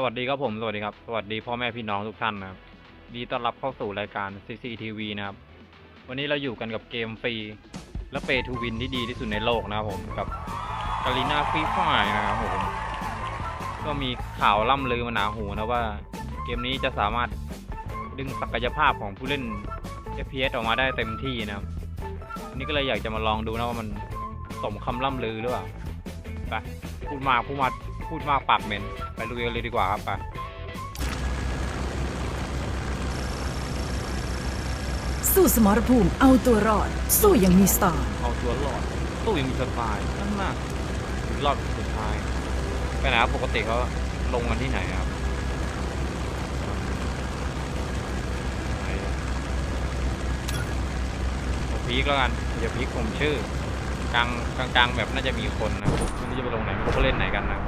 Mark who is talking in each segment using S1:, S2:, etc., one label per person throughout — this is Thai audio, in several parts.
S1: สวัสดีครับผมสวัสดีครับสวัสดีพ่อแม่พี่น้องทุกท่านนะครับดีต้อนรับเข้าสู่รายการ CCTV นะครับ วันนี้เราอยู่กันกับเกมฟรี และเปทูวินที่ดีที่สุดในโลกนะครับผมกับกาลิน่าฟรีไฟนะครับผมก็มีข่าวล่ำลือมาหนาหูนะว่า เกมนี้จะสามารถดึงศักยภาพของผู้เล่น FPS ออกมาได้เต็มที่นะครับนนี้ก็เลยอยากจะมาลองดูนะว่ามันสมคำล่ำลือหรือเปล่าไปพูดมาพูดมา พูดมากปากเหม็น ไปลุยกันเลยดีกว่าครับไป
S2: สู้สมรภูมิเอาตัวรอด สู้อยังมีสไตล์
S1: เอาตัวรอดตู้ยังมีสไตล์นั่นมากถึงรอดเป็นสุดท้ายไปไหนครับปกติเขาลงกันที่ไหนครับไหนเอาพีคแล้วกันอย่าพีคผมชื่อกลางกลางกลางแบบน่าจะมีคนนะไม่รู้จะไปลงไหนเขาเล่นไหนกันนะ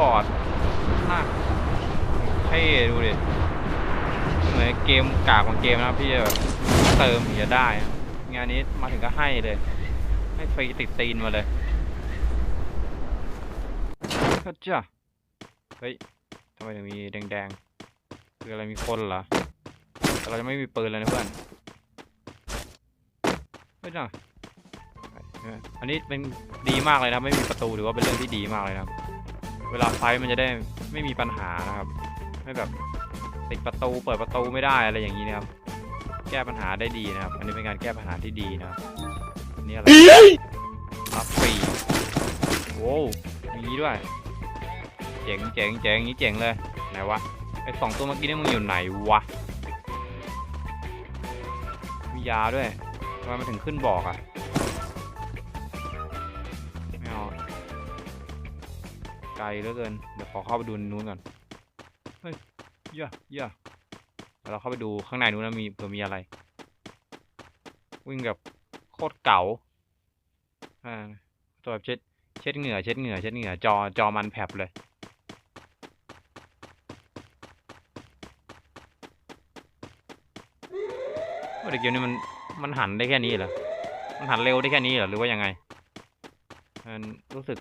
S1: บอร์ดหน้าเท่ดูดิเหมือนเกมกากของเกมนะพี่จะแบบเติมถึงจะได้ งานนี้มาถึงก็ให้เลย ให้ฟรีติดตีนมาเลยก็จ้ะเฮ้ยทำไมถึงมีแดงๆ คืออะไรมีคนเหรอแต่เราจะไม่มีปืนเลยนะเพื่อนไม่จ้ะอันนี้เป็นดีมากเลยนะไม่มีประตูถือว่าเป็นเรื่องที่ดีมากเลยนะ เวลาไฟท์มันจะได้ไม่มีปัญหานะครับ ไม่แบบติดประตูเปิดประตูไม่ได้อะไรอย่างนี้นะครับ แก้ปัญหาได้ดีนะครับ อันนี้เป็นการแก้ปัญหาที่ดีนะครับอันนี้อะไรรับฟรีโว้วมีอย่างนี้ด้วย เจ๋งเจ๋งเจ๋งอย่างนี้เจ๋งเลยไหนวะไอสองตัวเมื่อกี้นี่มึงอยู่ไหนวะมียาด้วยทำไมมันถึงขึ้นบอกอะ ไกลเหลือเกิน เดี๋ยวขอเข้าไปดูนู้นก่อน เฮ้ยเยอะเยอะเดี๋ยวเราเข้าไปดูข้างในนู้นนะมีเผื่อมีอะไร วิ่งแบบโคตรเก๋าอ่า ตัวแบบเช็ด เช็ดเหงื่อ เช็ดเหงื่อ เช็ดเหงื่อ จอ จอมันแผลบเลยว่าแต่เกมนี้มัน มันหันได้แค่นี้เหรอ มันหันเร็วได้แค่นี้เหรอ หรือว่ายังไง มันรู้สึก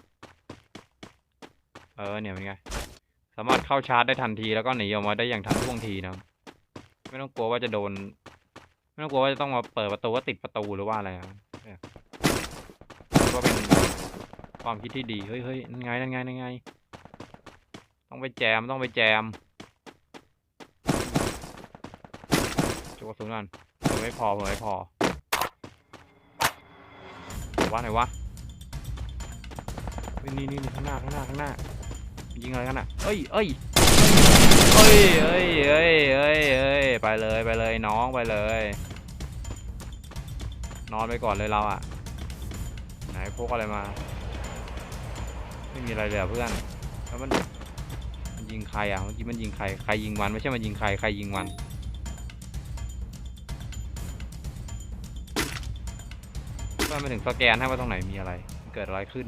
S1: เออเนี่ยเป็นไง สามารถเข้าชาร์จได้ทันทีแล้วก็หนีออกมาได้อย่างทันท่วงทีนะครับไม่ต้องกลัวว่าจะโดน ไม่ต้องกลัวว่าจะต้องมาเปิดประตูว่าติดประตูหรือว่าอะไรครับก็เป็นความคิดที่ดีเฮ้ยเฮ้ยนั่นไงนั่นไงนั่นไง ต้องไปแจมต้องไปแจมจุกกระสุนก่นเผื่อไม่พอเผื่อไม่พอว่าไหนวะนี่นี่นี่ข้างหน้าข้างหน้าข้างหน้า ยิงอะไรกันอะเอ้ยเอ้ยเอ้ยเอ้ยเอ้ยเอ้ยเอ้ยไปเลยไปเลยน้องไปเลย นอนไปก่อนเลยเราอะ ไหนพกอะไรมา ไม่มีอะไรเลยเพื่อนแล้วมันมันยิงใครอะเมื่อกี้มันยิงใครใครยิงมันไม่ใช่มันยิงใครใครยิงมันว่าไม่ถึงสแกนให้ว่าตรงไหนมีอะไร เกิดอะไรขึ้น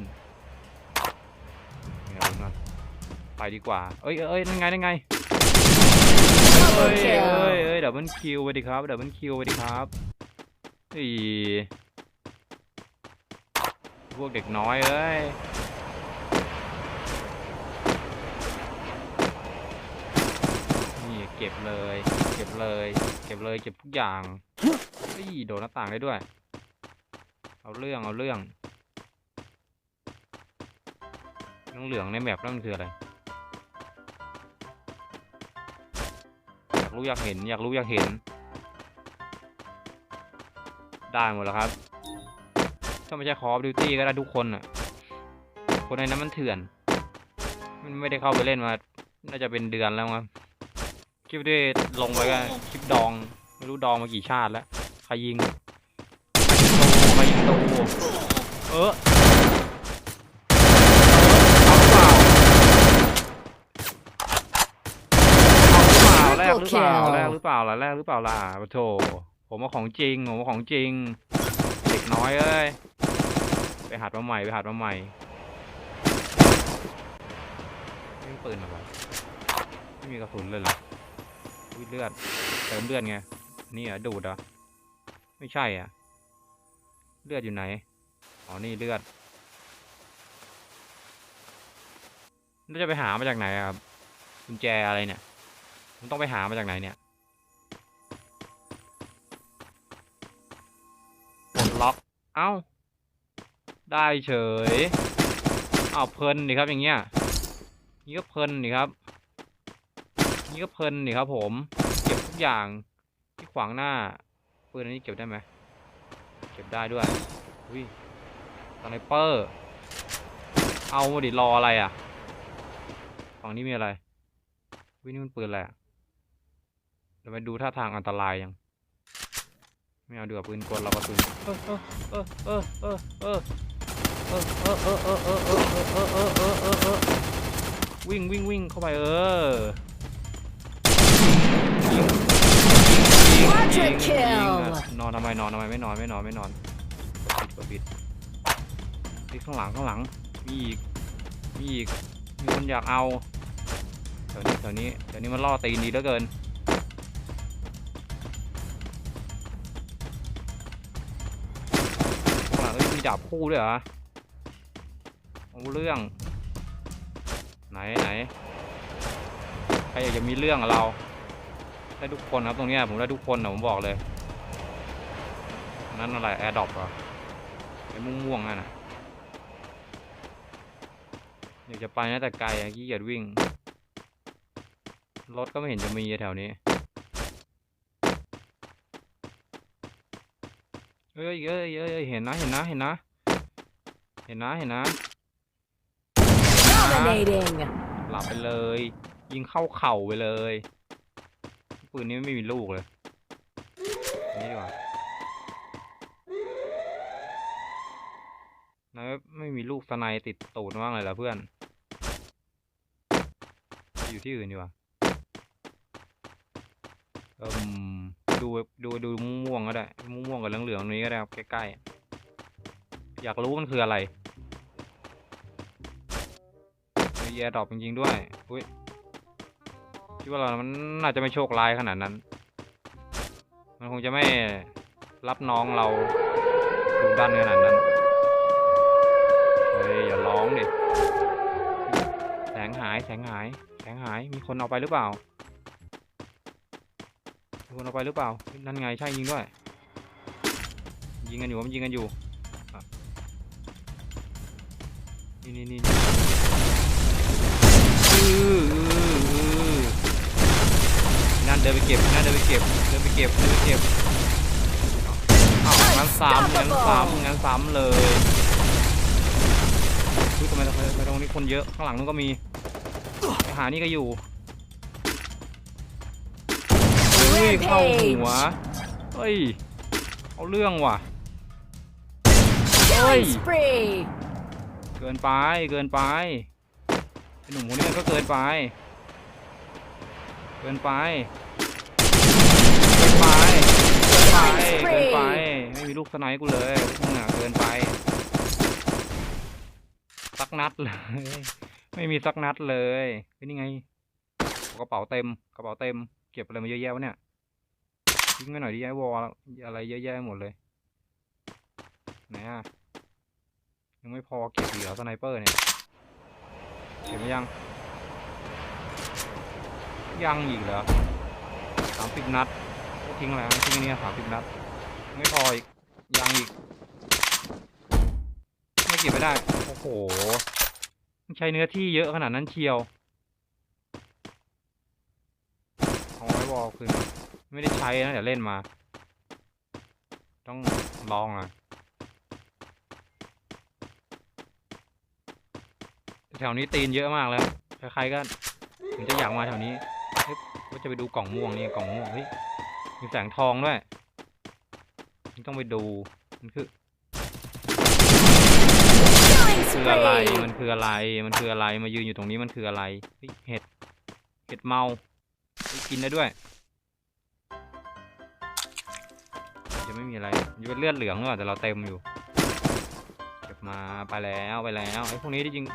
S1: ไปดีกว่าเอ้ยเอ้ยเอ้ยนั่นไงนั่นไงเอ้ยเอ้ยเอ้ยดับเบิลคิวไปดิครับดับเบิลคิวไปดิครับอีพวกเด็กน้อยเอ้ยนี่เก็บเลย เก็บเลย เก็บเลยเก็บทุกอย่างเฮ้ยโดดหน้าต่างได้ด้วย เอาเรื่องเอาเรื่องเรื่องเหลืองในแมปนั่นมันคืออะไรากรู้อยากเห็น อยากรู้อยากเห็น ได้หมดแล้วครับถ้าไม่ใช่คอ f ดิวตี้ก็ได้ทุกคนอะ คนในนั้นมันเถื่อน มันไม่ได้เข้าไปเล่นมา น่าจะเป็นเดือนแล้วมั้งคลิปที่ลงไปก็คลิปดอง ไม่รู้ดองมากี่ชาติแล้ว ใครยิงใครยิงตูใครยิงตูเออเอาหรือเปล่าเอาหรือเปล่า แรกหรือเปล่าแรกหรือเปล่าล่ะแรกหรือเปล่าล่ะปะโถผมว่าของจริงผมว่าของจริงเด็กน้อยเอ้ยไปหัดมาใหม่ไปหัดมาใหม่ไม่มีปืนเหรอวะไม่มีกระสุนเลยเหรออุ้ยเลือดเติมเลือดไงนี่เหรอดูดเหรอไม่ใช่อะ เลือดอยู่ไหนอ๋อนี่เลือดเราจะไปหามาจากไหนอะครับกุญแจอะไรเนี่ย มันต้องไปหามาจากไหนเนี่ยปลดล็อก เอ้า ได้เฉย เอาเพลินนี่ครับอย่างเงี้ย นี่ก็เพลินนี่ครับ นี่ก็เพลินนี่ครับผม เก็บทุกอย่างที่ขวางหน้าปืนอันนี้เก็บได้ไหม เก็บได้ด้วย อุ้ยสไนเปอร์ เอามาดิรออะไรอะ ฝั่งนี้มีอะไร วินี่มันปืนอะไรอะ เดี๋ยวไปดูท่าทางอันตรายยัง ไม่เอาเดือปืนกลเรากระสุนเออเออเออเออเออเออเออเออเออเออเออเออเออเออเออเออวิ่งวิ่งวิ่งเข้าไปเออยิงยิง
S2: Quadra
S1: ยิงนอนทำไมนอนทำไมไม่นอนไม่นอนไม่นอนกดปิดกดปิดนี่ข้างหลังข้างหลังมีอีกมีอีกมีคนอยากเอาแถวนี้แถวนี้แถวนี้มันล่อตีนดีเหลือเกิน มีดาบคู่ด้วยเหรอเอาเรื่อง ไหนไหนใครอยากจะมีเรื่องกับเราได้ทุกคนครับตรงนี้ผมได้ทุกคนนะผมบอกเลย นั่นอะไรแอร์ดรอปเหรอไอ้ม่วงๆนั่นน่ะอยากจะไปนะแต่ไกลอะขี้เกียจวิ่ง รถก็ไม่เห็นจะมีแถวนี้ เอ้ยเอ้ยเอ้ยเอ้ยเห็นนะ เห็นนะ เห็นนะ เห็นนะ เห็นนะ
S2: Dominating.
S1: หลับไปเลย ยิงเข้าเข่าไปเลย ปืนนี้ไม่มีลูกเลย นี่ดีกว่าไหนไม่มีลูกสไนด์ติดตูดว่างเลยเหรอเพื่อน อยู่ที่อื่นดีกว่าเอืม ดูดูดูม่วงก็ได้ม่วงกับเหลืองๆตรงนี้ก็ได้ครับใกล้ๆอยากรู้มันคืออะไรมีแอร์ดรอปจริงๆด้วยอุ้ยคิดว่าเรา มันน่าจะไม่โชคร้ายขนาดนั้น มันคงจะไม่รับน้องเราดูด้านขนาดนั้นเฮ้ยอย่าร้องดิแสงหายแสงหายแสงหายมีคนเอาไปหรือเปล่า มีคนเอาไปหรือเปล่า นั่นไงใช่ยิงด้วย ยิงกันอยู่มันยิงกันอยู่ นี่นี่นี่นั่นเดินไปเก็บ นั่นเดินไปเก็บ เดินไปเก็บ เดินไปเก็บอ้าวงั้นซ้ำงั้นซ้ำงั้นซ้ำเลยทำไมทำไมทำไมตรงนี้คนเยอะ ข้างหลังนู้นก็มีหานี่ก็อยู่ ฮ้ยเข้าหัว เฮ้ย เอาเรื่องว่ะ
S2: Killing spree.
S1: เกินไปเกินไปไอ้หนุ่มคนนี้มันก็เกินไป เกินไป เกินไป เกินไป เกินไป ไม่มีลูกสไนด์กูเลยพวกน่ะเกินไป สักนัดเลย ไม่มีสักนัดเลยเฮ้ยนี่ไง กระเป๋าเต็ม กระเป๋าเต็ม เก็บอะไรมาเยอะแยะวะเนี่ย ทิ้งไว้หน่อยดิไอ้วอลอะไรเยอะแยะหมดเลยไหนอะยังไม่พอเก็บอีกเหรอสไนเปอร์เนี่ยเก็บไหมยัง ยังอีกเหรอสามสิบนัดทิ้งแล้วทิ้งอันนี้สามสิบนัด ไม่พออีก ยังอีก ไม่เก็บไม่ได้ โอ้โหใช้เนื้อที่เยอะขนาดนั้นเชียวเอาไว้วอลคืน ไม่ได้ใช้นะเดี๋ยวเล่นมา ต้องลองอะแถวนี้ตีนเยอะมากแล้วใครๆก็ถึงจะอยากมาแถวนี้เฮ้ยว่าจะไปดูกล่องม่วงนี่กล่องม่วงเฮ้ยมีแสงทองด้วยต้องไปดูมันคือคืออะไรมันคืออะไรมันคืออะไรมายืนอยู่ตรงนี้มันคืออะไรเห็ดเห็ดเมากินได้ด้วย จะไม่มีอะไรมันจะเป็นเลือดเหลืองหรือเปล่าแต่เราเต็มอยู่เก็บมาไปแล้วไปแล้วไอ้พวกนี้ที่จริง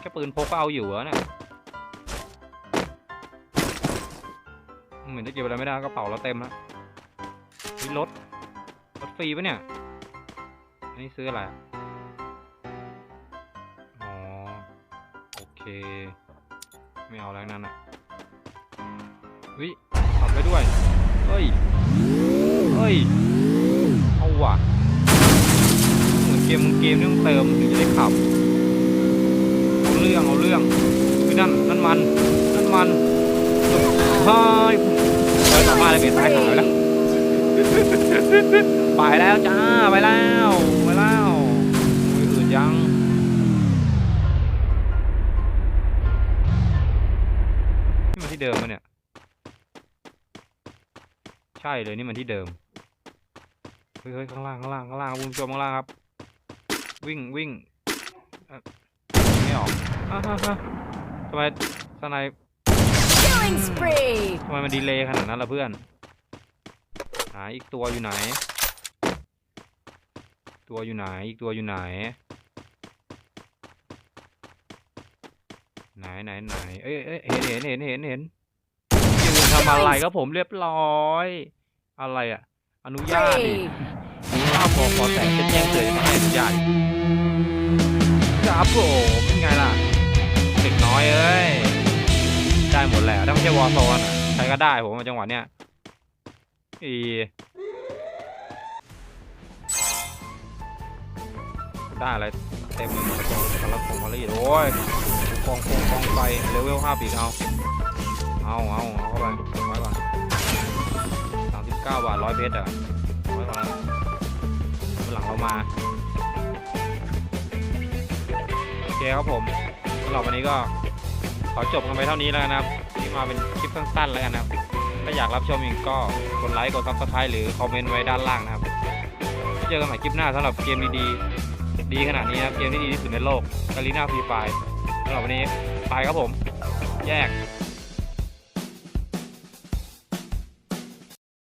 S1: แค่ปืนพกก็เอาอยู่แล้วเนี่ยเหมือนจะเก็บอะไรไม่ได้กระเป๋าเราเต็มแล้วเฮ้ยรถรถฟรีปะเนี่ยอันนี้ซื้ออะไรอ๋อโอเค ไม่เอาแล้วนั่นอะวิขับได้ด้วยเฮ้ย เฮ้ย เอาว่ะ เหมือนเกมมึงเกมนี่มึงเติมถึงจะได้ขับ เอาเรื่อง เอาเรื่องเฮ้ยนั่น นั่นมัน นั่นมันเฮ้ยเดินออมาเลยเปลี่ยนซ้ายขาไปแล้ว ไปแล้วจ้า ไปแล้ว ไปแล้วมืออื่นยังนี่มันที่เดิมปะเนี่ย ใช่เลยนี่มันที่เดิม เฮ้ยเฮ้ยข้างล่างข้างล่างข้างล่างคุณผู้ชมข้างล่างครับ วิ่งวิ่งเอ่อไม่ออกอะฮะฮะทำไมสไนป์
S2: Killing spree!
S1: ทำไมมันดีเลย์ขนาดนั้นล่ะเพื่อน หาอีกตัวอยู่ไหน ตัวอยู่ไหนอีกตัวอยู่ไหน ไหนไหนไหนเอ้ยเอ้ยเห็นเห็นเห็นเห็นเห็นยืนทำอะไรครับผมเรียบร้อย อะไรอะ อนุญาตดิข้าวพอขอแต่จะแจ้งเตือนมาให้อนุญาตครับผมเป็นไงล่ะเด็กน้อยเอ้ย ได้หมดแหละถ้าไม่ใช่วอลโซนอะใครก็ได้ผมจังหวะเนี้ยอีได้อะไรเต็มเลยหมดกองกระพงมาลีดโอ้ยกองคงกองไฟเลเวลห้าปีเอา เอาเอาเอาเข้าไปไว้ก่อน เก้าบาทร้อยเพชรอะเอาไว้ก่อนนะวันหลังเรามา โอเคครับผมสำหรับวันนี้ก็ขอจบกันไปเท่านี้แล้วนะครับ ที่มาเป็นคลิปสั้นๆแล้วกันนะครับ ถ้าอยากรับชมอีกก็กดไลค์กดซับสไครต์หรือคอมเมนต์ไว้ด้านล่างนะครับ เจอกันใหม่คลิปหน้าสำหรับเกมดีๆ ดีขนาดนี้นะครับ เกมที่ดีที่สุดในโลกกาลีนาฟรีไฟสำหรับวันนี้ไปครับผม แยก